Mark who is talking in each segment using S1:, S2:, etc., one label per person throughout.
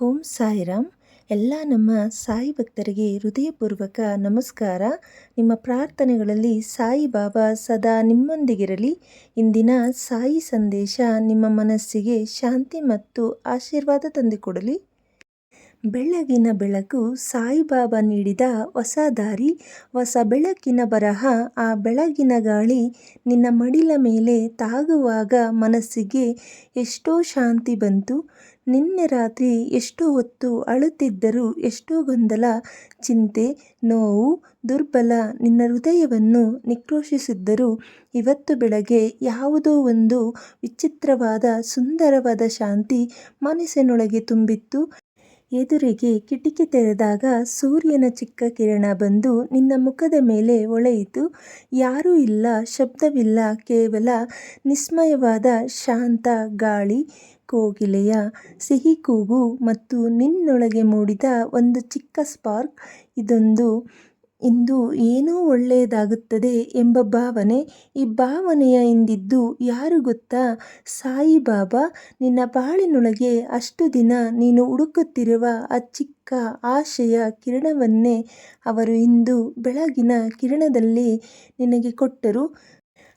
S1: ಓಂ ಸಾಯಿರಾಮ್. ಎಲ್ಲ ನಮ್ಮ ಸಾಯಿ ಭಕ್ತರಿಗೆ ಹೃದಯಪೂರ್ವಕ ನಮಸ್ಕಾರ. ನಿಮ್ಮ ಪ್ರಾರ್ಥನೆಗಳಲ್ಲಿ ಸಾಯಿ ಬಾಬಾ ಸದಾ ನಿಮ್ಮೊಂದಿಗಿರಲಿ. ಇಂದಿನ ಸಾಯಿ ಸಂದೇಶ ನಿಮ್ಮ ಮನಸ್ಸಿಗೆ ಶಾಂತಿ ಮತ್ತು ಆಶೀರ್ವಾದ ತಂದುಕೊಡಲಿ. ಬೆಳಗಿನ ಬೆಳಕು ಸಾಯಿಬಾಬಾ ನೀಡಿದ ಹೊಸ ದಾರಿ, ಹೊಸ ಬೆಳಕಿನ ಬರಹ, ಆ ಬೆಳಗಿನ ಗಾಳಿ ನಿನ್ನ ಮಡಿಲ ಮೇಲೆ ತಾಗುವಾಗ ಮನಸ್ಸಿಗೆ ಎಷ್ಟೋ ಶಾಂತಿ ಬಂತು. ನಿನ್ನೆ ರಾತ್ರಿ ಎಷ್ಟೋ ಹೊತ್ತು ಅಳುತ್ತಿದ್ದರೂ ಎಷ್ಟೋ ಗೊಂದಲ, ಚಿಂತೆ, ನೋವು, ದುರ್ಬಲ ನಿನ್ನ ಹೃದಯವನ್ನು ನಿಕ್ರೋಶಿಸಿದ್ದರೂ. ಇವತ್ತು ಬೆಳಗ್ಗೆ ಯಾವುದೋ ಒಂದು ವಿಚಿತ್ರವಾದ ಸುಂದರವಾದ ಶಾಂತಿ ಮನಸ್ಸಿನೊಳಗೆ ತುಂಬಿತ್ತು. ಎದುರಿಗೆ ಕಿಟಕಿ ತೆರೆದಾಗ ಸೂರ್ಯನ ಚಿಕ್ಕ ಕಿರಣ ಬಂದು ನಿನ್ನ ಮುಖದ ಮೇಲೆ ಒಳೆಯಿತು. ಯಾರೂ ಇಲ್ಲ, ಶಬ್ದವಿಲ್ಲ, ಕೇವಲ ನಿಸ್ಮಯವಾದ ಶಾಂತ ಗಾಳಿ. ಕೋಗಿಲೆಯ ಸಿಹಿ ಕೂಗು ಮತ್ತು ನಿನ್ನೊಳಗೆ ಮೂಡಿದ ಒಂದು ಚಿಕ್ಕ ಸ್ಪಾರ್ಕ್. ಇದೊಂದು ಇಂದು ಏನೋ ಒಳ್ಳೆಯದಾಗುತ್ತದೆ ಎಂಬ ಭಾವನೆ ಈ ಭಾವನೆಯ ಹಿಂದಿದ್ದು ಯಾರು ಗೊತ್ತಾ? ಸಾಯಿಬಾಬಾ ನಿನ್ನ ಬಾಳಿನೊಳಗೆ ಅಷ್ಟು ದಿನ ನೀನು ಹುಡುಕುತ್ತಿರುವ ಆ ಚಿಕ್ಕ ಆಶೆಯ ಕಿರಣವನ್ನೇ ಅವರು ಇಂದು ಬೆಳಗಿನ ಕಿರಣದಲ್ಲಿ ನಿನಗೆ ಕೊಟ್ಟರು.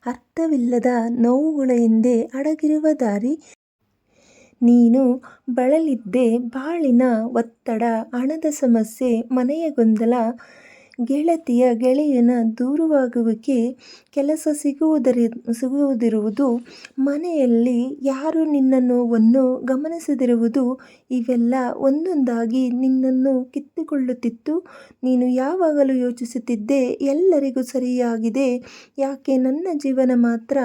S1: ಅರ್ಥವಿಲ್ಲದ ನೋವುಗಳ ಹಿಂದೆ ಅಡಗಿರುವ ದಾರಿ. ನೀನು ಬಳಲಿದ್ದೆ ಬಾಳಿನ ಒತ್ತಡ, ಹಣದ ಸಮಸ್ಯೆ, ಮನೆಯ ಗೊಂದಲ. ಗೆಳತಿಯ ಗೆಳೆಯನ ದೂರವಾಗುವಿಕೆ ಕೆಲಸ ಸಿಗುವುದರಿ, ಸಿಗುವುದಿರುವುದು, ಮನೆಯಲ್ಲಿ ಯಾರು ನಿನ್ನ ನೋವನ್ನು ಗಮನಿಸದಿರುವುದು, ಇವೆಲ್ಲ ಒಂದೊಂದಾಗಿ ನಿನ್ನನ್ನು ಕಿತ್ತುಕೊಳ್ಳುತ್ತಿತ್ತು. ನೀನು ಯಾವಾಗಲೂ ಯೋಚಿಸುತ್ತಿದ್ದೆ, ಎಲ್ಲರಿಗೂ ಸರಿಯಾಗಿದೆ, ಯಾಕೆ ನನ್ನ ಜೀವನ ಮಾತ್ರ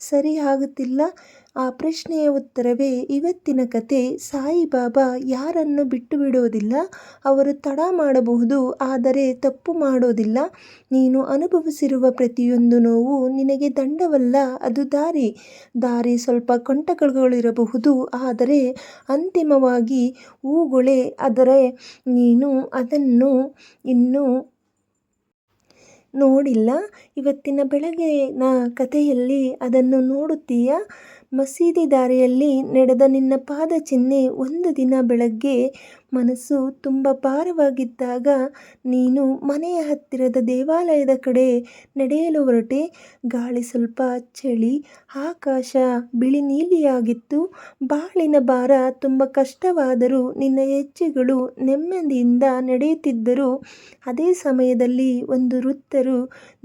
S1: ಸರಿಯಾಗುತ್ತಿಲ್ಲ? ಆ ಪ್ರಶ್ನೆಯ ಉತ್ತರವೇ ಇವತ್ತಿನ ಕತೆ. ಸಾಯಿಬಾಬಾ ಯಾರನ್ನು ಬಿಟ್ಟು ಬಿಡೋದಿಲ್ಲ ಅವರು ತಡ ಮಾಡಬಹುದು, ಆದರೆ ತಪ್ಪು ಮಾಡೋದಿಲ್ಲ. ನೀನು ಅನುಭವಿಸಿರುವ ಪ್ರತಿಯೊಂದು ನೋವು ನಿನಗೆ ದಂಡವಲ್ಲ, ಅದು ದಾರಿ. ದಾರಿ ಸ್ವಲ್ಪ ಕಂಟಕಗಳಿರಬಹುದು, ಆದರೆ ಅಂತಿಮವಾಗಿ ಹೂಗಳೇ ಆದರೆ ನೀನು ಅದನ್ನು ಇನ್ನೂ ನೋಡಿಲ್ಲ. ಇವತ್ತಿನ ಬೆಳಗಿನ ಕಥೆಯಲ್ಲಿ ಅದನ್ನು ನೋಡುತ್ತೀಯಾ? ಮಸೀದಿ ದಾರಿಯಲ್ಲಿ ನಡೆದ ನಿನ್ನ ಪಾದ ಚಿಹ್ನೆ ಒಂದು ದಿನ ಬೆಳಗ್ಗೆ ಮನಸ್ಸು ತುಂಬ ಭಾರವಾಗಿದ್ದಾಗ ನೀನು ಮನೆಯ ಹತ್ತಿರದ ದೇವಾಲಯದ ಕಡೆ ನಡೆಯಲು ಹೊರಟೆ. ಗಾಳಿ ಸ್ವಲ್ಪ ಚಳಿ, ಆಕಾಶ ಬಿಳಿ ನೀಲಿಯಾಗಿತ್ತು. ಬಾಳಿನ ಭಾರ ತುಂಬ ಕಷ್ಟವಾದರೂ ನಿನ್ನ ಹೆಜ್ಜೆಗಳು ನೆಮ್ಮದಿಯಿಂದ ನಡೆಯುತ್ತಿದ್ದರು. ಅದೇ ಸಮಯದಲ್ಲಿ ಒಂದು ವೃತ್ತರು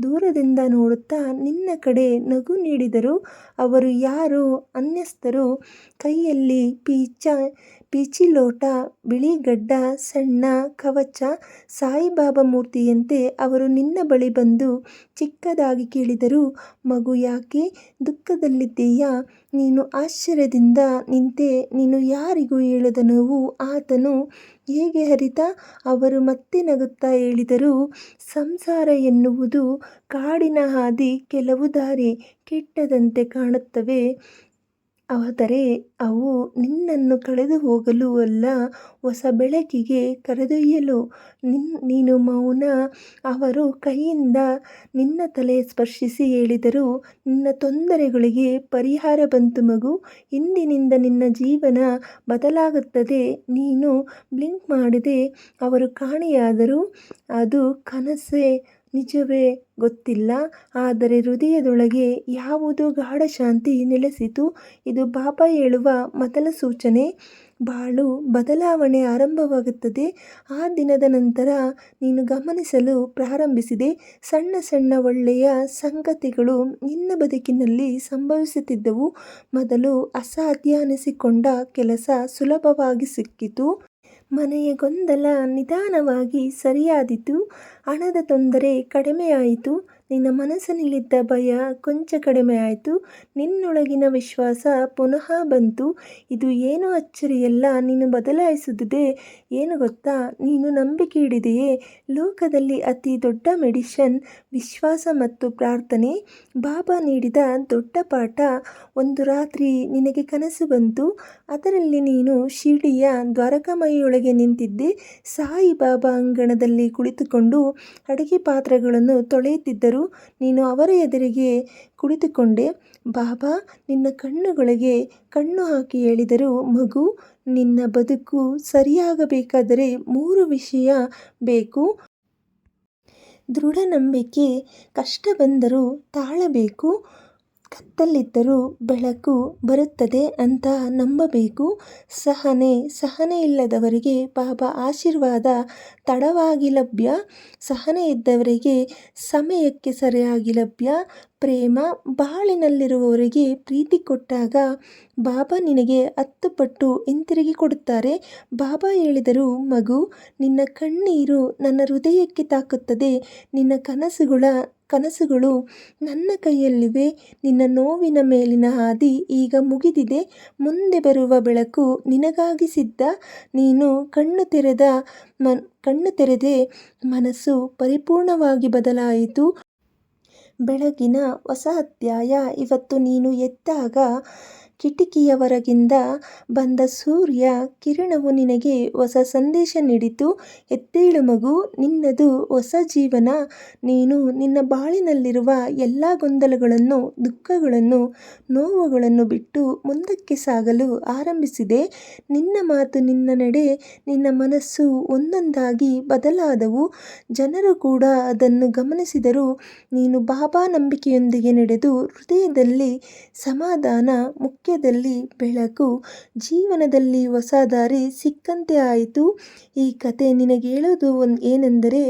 S1: ದೂರದಿಂದ ನೋಡುತ್ತಾ ನಿನ್ನ ಕಡೆ ನಗು ನೀಡಿದರು. ಅವರು ಯಾರು? ಅನ್ಯಸ್ಥರು ಕೈಯಲ್ಲಿ ಪೀಚ, ಪೀಚಿಲೋಟ, ಬಿಳಿಗಡ್ಡ, ಸಣ್ಣ ಕವಚ, ಸಾಯಿಬಾಬಾ ಮೂರ್ತಿಯಂತೆ ಅವರು ನಿನ್ನ ಬಳಿ ಬಂದು ಚಿಕ್ಕದಾಗಿ ಕೇಳಿದರು. ಮಗು ಯಾಕೆ ದುಃಖದಲ್ಲಿದ್ದೀಯಾ? ನೀನು ಆಶ್ಚರ್ಯದಿಂದ ನಿಂತೆ ನೀನು ಯಾರಿಗೂ ಹೇಳದ ನೋವು ಆತನು ಹೇಗೆ ಹರಿತ ಅವರು ಮತ್ತೆ ನಗುತ್ತಾ ಹೇಳಿದರು ಸಂಸಾರ ಎನ್ನುವುದು ಕಾಡಿನ ಹಾದಿ ಕೆಲವು ದಾರಿ ಕೆಟ್ಟದಂತೆ ಕಾಣುತ್ತವೆ. ಆದರೆ ಅವು ನಿನ್ನನ್ನು ಕಳೆದು ಹೋಗಲು ಅಲ್ಲ, ಹೊಸ ಬೆಳಕಿಗೆ ಕರೆದೊಯ್ಯಲು. ನಿನ್, ನೀನು ಮೌನ. ಅವರು ಕೈಯಿಂದ ನಿನ್ನ ತಲೆ ಸ್ಪರ್ಶಿಸಿ ಹೇಳಿದರು, ನಿನ್ನ ತೊಂದರೆಗಳಿಗೆ ಪರಿಹಾರ ಬಂತು ಮಗು. ಇಂದಿನಿಂದ ನಿನ್ನ ಜೀವನ ಬದಲಾಗುತ್ತದೆ. ನೀನು ಬ್ಲಿಂಕ್ ಮಾಡಿದೆ ಅವರು ಕಾಣೆಯಾದರು. ಅದು ಕನಸೇ. ನಿಜವೇ ಗೊತ್ತಿಲ್ಲ. ಆದರೆ ಹೃದಯದೊಳಗೆ ಯಾವುದೋ ಗಾಢ ಶಾಂತಿ ನೆಲೆಸಿತು. ಇದು ಬಾಬಾ ಹೇಳುವ ಮೊದಲ ಸೂಚನೆ. ಬಾಳು ಬದಲಾವಣೆ ಆರಂಭವಾಗುತ್ತದೆ. ಆ ದಿನದ ನಂತರ ನೀನು ಗಮನಿಸಲು ಪ್ರಾರಂಭಿಸಿದೆ. ಸಣ್ಣ ಸಣ್ಣ ಒಳ್ಳೆಯ ಸಂಗತಿಗಳು ನಿನ್ನ ಬದುಕಿನಲ್ಲಿ ಸಂಭವಿಸುತ್ತಿದ್ದವು. ಮೊದಲು ಅಸಾಧ್ಯ ಅನಿಸಿಕೊಂಡ ಕೆಲಸ ಸುಲಭವಾಗಿ ಸಿಕ್ಕಿತು. ಮನೆಯ ಗೊಂದಲ ನಿಧಾನವಾಗಿ ಸರಿಯಾದಿತು. ಹಣದ ತೊಂದರೆ ಕಡಿಮೆಯಾಯಿತು. ನಿನ್ನ ಮನಸ್ಸಿನಲ್ಲಿದ್ದ ಭಯ ಕೊಂಚ ಕಡಿಮೆ ಆಯಿತು. ನಿನ್ನೊಳಗಿನ ವಿಶ್ವಾಸ ಪುನಃ ಬಂತು. ಇದು ಏನು ಅಚ್ಚರಿಯಲ್ಲ, ನೀನು ಬದಲಾಯಿಸುತ್ತಿದೆ ಏನು ಗೊತ್ತಾ? ನೀನು ನಂಬಿಕೆ ಹಿಡಿದೆಯೇ? ಲೋಕದಲ್ಲಿ ಅತಿ ದೊಡ್ಡ ಮೆಡಿಷನ್, ವಿಶ್ವಾಸ ಮತ್ತು ಪ್ರಾರ್ಥನೆ. ಬಾಬಾ ನೀಡಿದ ದೊಡ್ಡ ಪಾಠ, ಒಂದು ರಾತ್ರಿ ನಿನಗೆ ಕನಸು ಬಂತು. ಅದರಲ್ಲಿ ನೀನು ಶಿರ್ಡಿಯ ದ್ವಾರಕಾಮಯಿಯೊಳಗೆ ನಿಂತಿದ್ದೆ. ಸಾಯಿ ಬಾಬಾ ಅಂಗಣದಲ್ಲಿ ಕುಳಿತುಕೊಂಡು ಅಡಿಗೆ ಪಾತ್ರೆಗಳನ್ನು ತೊಳೆಯುತ್ತಿದ್ದರು. ನೀನು ಅವರ ಎದುರಿಗೆ ಕುಳಿತುಕೊಂಡೆ. ಬಾಬಾ, ನಿನ್ನ ಕಣ್ಣುಗಳಿಗೆ ಕಣ್ಣು ಹಾಕಿ ಹೇಳಿದರು, ಮಗು, ನಿನ್ನ ಬದುಕು ಸರಿಯಾಗಬೇಕಾದರೆ ಮೂರು ವಿಷಯ ಬೇಕು. ದೃಢ ನಂಬಿಕೆ ಕಷ್ಟ ಬಂದರೂ ತಾಳಬೇಕು. ಕತ್ತಲಿದ್ದರೂ ಬೆಳಕು ಬರುತ್ತದೆ ಅಂತ ನಂಬಬೇಕು. ಸಹನೆ ಸಹನೆ ಇಲ್ಲದವರಿಗೆ ಬಾಬಾ ಆಶೀರ್ವಾದ, ತಡವಾಗಿ ಲಭ್ಯ. ಸಹನೆ ಇದ್ದವರಿಗೆ ಸಮಯಕ್ಕೆ ಸರಿಯಾಗಿ ಲಭ್ಯ. ಪ್ರೇಮ, ಬಾಳಿನಲ್ಲಿರುವವರಿಗೆ ಪ್ರೀತಿ ಕೊಟ್ಟಾಗ ಬಾಬಾ ನಿನಗೆ ಹತ್ತು ಪಟ್ಟು ಹಿಂತಿರುಗಿ ಕೊಡುತ್ತಾರೆ. ಬಾಬಾ ಹೇಳಿದರು, ಮಗು, ನಿನ್ನ ಕಣ್ಣೀರು ನನ್ನ ಹೃದಯಕ್ಕೆ ತಾಕುತ್ತದೆ. ನಿನ್ನ ಕನಸುಗಳ ಕನಸುಗಳು ನನ್ನ ಕೈಯಲ್ಲಿವೆ. ನಿನ್ನ ನೋವಿನ ಮೇಲಿನ ಹಾದಿ ಈಗ ಮುಗಿದಿದೆ. ಮುಂದೆ ಬರುವ ಬೆಳಕು ನಿನಗಾಗಿ ಸಿದ್ಧ. ನೀನು ಕಣ್ಣು ತೆರೆದ ಮನ್, ಕಣ್ಣು ತೆರೆದೆ ಮನಸ್ಸು ಪರಿಪೂರ್ಣವಾಗಿ ಬದಲಾಯಿತು. ಬೆಳಗಿನ ಹೊಸ ಅಧ್ಯಾಯ. ಇವತ್ತು ನೀನು ಎದ್ದಾಗ ಕಿಟಕಿಯ ಹೊರಗಿಂದ ಬಂದ ಸೂರ್ಯ ಕಿರಣವು ನಿನಗೆ ಹೊಸ ಸಂದೇಶ ನೀಡಿತು. ಎತ್ತೇಳು ಮಗು, ನಿನ್ನದು ಹೊಸ ಜೀವನ. ನೀನು ನಿನ್ನ ಬಾಳಿನಲ್ಲಿರುವ ಎಲ್ಲ ಗೊಂದಲಗಳನ್ನು, ದುಃಖಗಳನ್ನು, ನೋವುಗಳನ್ನು ಬಿಟ್ಟು ಮುಂದಕ್ಕೆ ಸಾಗಲು ಆರಂಭಿಸಿದೆ. ನಿನ್ನ ಮಾತು ನಿನ್ನ ನಡೆ, ನಿನ್ನ ಮನಸ್ಸು ಒಂದೊಂದಾಗಿ ಬದಲಾದವು. ಜನರು ಕೂಡ ಅದನ್ನು ಗಮನಿಸಿದರು. ನೀನು ಬಾಬಾ ನಂಬಿಕೆಯೊಂದಿಗೆ ನಡೆದು ಹೃದಯದಲ್ಲಿ ಸಮಾಧಾನ ಮುಖ್ಯದಲ್ಲಿ ಬೆಳಕು, ಜೀವನದಲ್ಲಿ ಹೊಸ ದಾರಿ ಸಿಕ್ಕಂತೆ ಆಯಿತು. ಈ ಕತೆ ನಿನಗೆ ಹೇಳೋದು ಒಂದು ಏನೆಂದರೆ,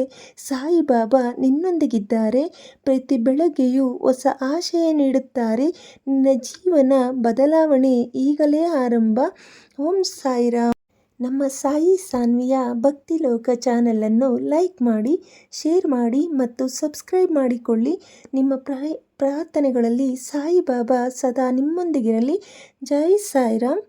S1: ಸಾಯಿಬಾಬಾ ನಿನ್ನೊಂದಿಗಿದ್ದಾರೆ. ಪ್ರತಿ ಬೆಳಗ್ಗೆಯೂ ಹೊಸ ಆಶಯ ನೀಡುತ್ತಾರೆ. ನಿನ್ನ ಜೀವನ ಬದಲಾವಣೆ ಈಗಲೇ ಆರಂಭ. ಓಂ ಸಾಯಿರಾಮ್. ನಮ್ಮ ಸಾಯಿ ಸಾನ್ವಿಯ ಭಕ್ತಿಲೋಕ ಚಾನಲನ್ನು ಲೈಕ್ ಮಾಡಿ, ಶೇರ್ ಮಾಡಿ ಮತ್ತು ಸಬ್ಸ್ಕ್ರೈಬ್ ಮಾಡಿಕೊಳ್ಳಿ. ನಿಮ್ಮ ಪ್ರಾಯ, ಪ್ರಾರ್ಥನೆಗಳಲ್ಲಿ ಸಾಯಿಬಾಬಾ ಸದಾ ನಿಮ್ಮೊಂದಿಗಿರಲಿ. ಜೈ ಸಾಯಿರಾಮ್.